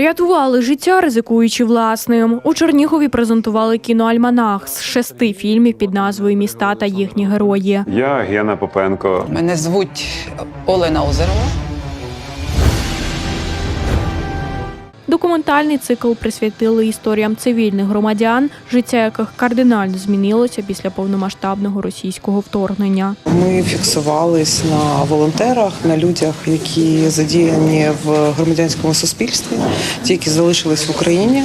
Рятували життя, ризикуючи власним. У Чернігові презентували кіноальманах з шести фільмів під назвою Міста та їхні герої. Я Гена Попенко. Мене звуть Олена Озерова. Документальний цикл присвятили історіям цивільних громадян, життя яких кардинально змінилося після повномасштабного російського вторгнення. Ми фіксувались на волонтерах, на людях, які задіяні в громадянському суспільстві, ті, які залишились в Україні,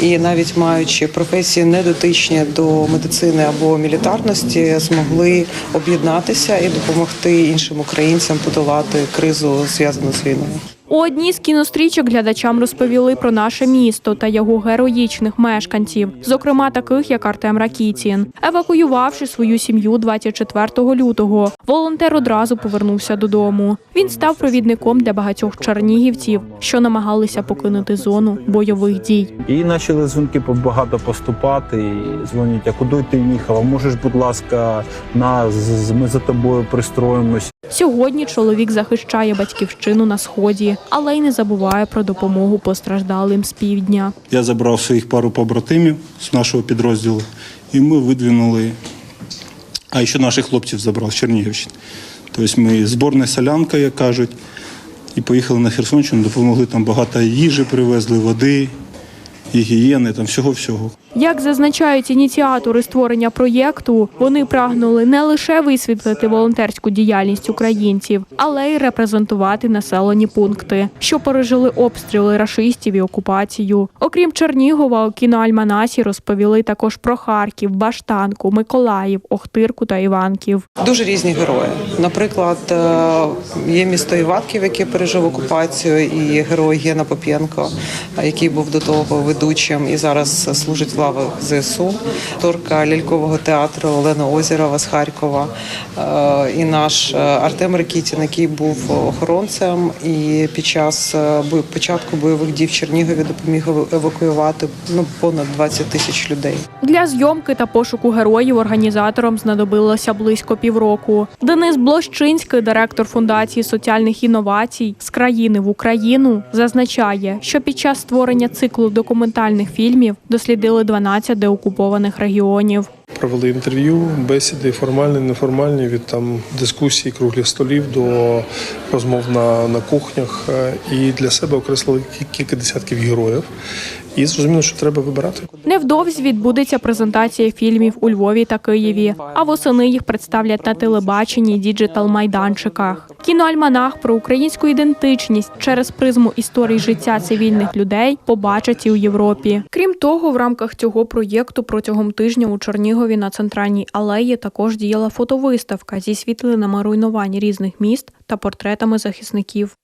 і навіть маючи професії недотичні до медицини або мілітарності, змогли об'єднатися і допомогти іншим українцям подолати кризу зв'язану з війною. У одній з кінострічок глядачам розповіли про наше місто та його героїчних мешканців, зокрема таких як Артем Ракітін. Евакуювавши свою сім'ю 24 лютого, волонтер одразу повернувся додому. Він став провідником для багатьох чернігівців, що намагалися покинути зону бойових дій. І почали дзвінки багато поступати. І дзвонять, а куди ти їхала? Можеш, будь ласка, на з- ми за тобою пристроїмось. Сьогодні чоловік захищає батьківщину на сході, але й не забуває про допомогу постраждалим з півдня. Я забрав своїх пару побратимів з нашого підрозділу, і ми видвинули. А ще наших хлопців забрав з Чернігівщини. Тобто ми зборна солянка, як кажуть, і поїхали на Херсонщину, допомогли там багато їжі, привезли води, гігієни, там всього-всього. Як зазначають ініціатори створення проєкту, вони прагнули не лише висвітлити волонтерську діяльність українців, але й репрезентувати населені пункти, що пережили обстріли рашистів і окупацію. Окрім Чернігова, у кіноальманасі розповіли також про Харків, Баштанку, Миколаїв, Охтирку та Іванків. Дуже різні герої. Наприклад, е, є місто Іватків, яке пережив окупацію, і герой Гена Поп'єнко, який був до того ведучим і зараз служить в ЗСУ. Акторка лялькового театру Олена Озерова з Харкова. Е, І наш е, Артем Ракітін, який був охоронцем, і під час е, початку бойових дій в Чернігові допоміг евакуювати ну понад 20 тисяч людей. Для зйомки та пошуку героїв організаторам знадобилося близько півроку. Денис Блощинський, директор фундації соціальних інновацій з країни в Україну, зазначає, що під час створення циклу документальних фільмів дослідили 12 деокупованих регіонів. Провели інтерв'ю, бесіди, формальні, неформальні, від там дискусій, круглих столів до розмов на, на кухнях. Е, І для себе окреслили кі- кілька десятків героїв. І зрозуміло, що треба вибирати. Невдовзі відбудеться презентація фільмів у Львові та Києві, а восени їх представлять на телебаченні діджитал-майданчиках. Кіноальманах про українську ідентичність через призму історій життя цивільних людей побачать і у Європі. Крім того, в рамках цього проєкту протягом тижня у Чернігові на центральній алеї також діяла фотовиставка зі світлинами руйнувань різних міст та портретами захисників.